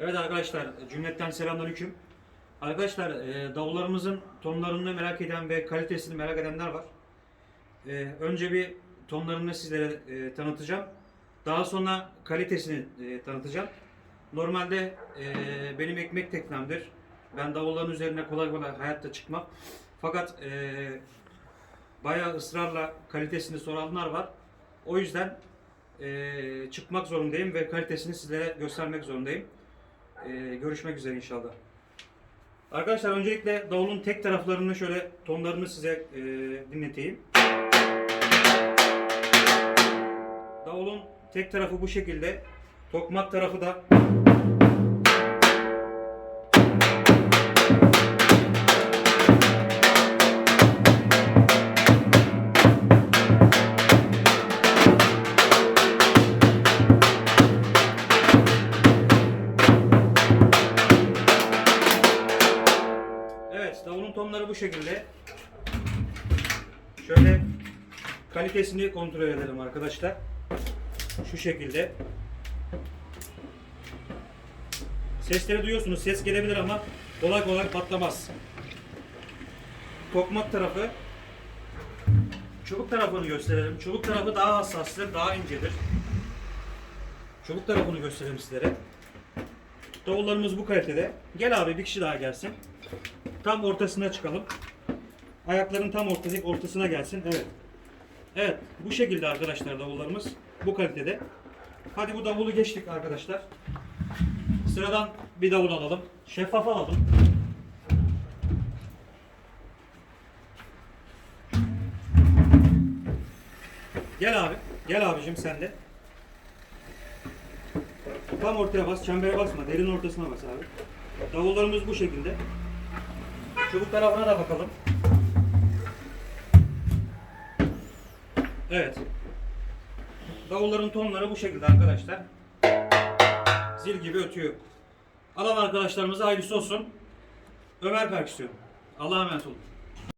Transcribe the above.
Evet arkadaşlar cümletten selamünaleyküm. Arkadaşlar e, davullarımızın tonlarını merak eden ve kalitesini merak edenler var. E, önce bir tonlarını sizlere e, tanıtacağım. Daha sonra kalitesini e, tanıtacağım. Normalde e, benim ekmek teknemdir. Ben davulların üzerine kolay kolay hayatta çıkmam. Fakat e, bayağı ısrarla kalitesini soranlar var. O yüzden e, çıkmak zorundayım ve kalitesini sizlere göstermek zorundayım. Ee, görüşmek üzere inşallah. Arkadaşlar öncelikle davulun tek taraflarını şöyle tonlarını size e, dinleteyim. Davulun tek tarafı bu şekilde. Tokmak tarafı da tonları bu şekilde. Şöyle kalitesini kontrol edelim arkadaşlar. Şu şekilde. Sesleri duyuyorsunuz. Ses gelebilir ama kolay kolay patlamaz. Tokmak tarafı çubuk tarafını gösterelim. Çubuk tarafı daha hassastır, daha incedir. Çubuk tarafını gösterelim sizlere. Davullarımız bu kalitede. Gel abi bir kişi daha gelsin. Tam ortasına çıkalım. Ayakların tam ortası, ortasına gelsin. Evet. Evet. Bu şekilde arkadaşlar davullarımız. Bu kalitede. Hadi bu davulu geçtik arkadaşlar. Sıradan bir davul alalım. Şeffaf alalım. Gel abi. Gel abicim sen de. Tam ortaya bas. Çembere basma. Derin ortasına bas abi. Davullarımız bu şekilde. Çubuk tarafına da bakalım. Evet. Davulların tonları bu şekilde arkadaşlar. Zil gibi ötüyor. Alan arkadaşlarımıza hayırlısı olsun. Ömer Perküsyon. Allah'a emanet olun.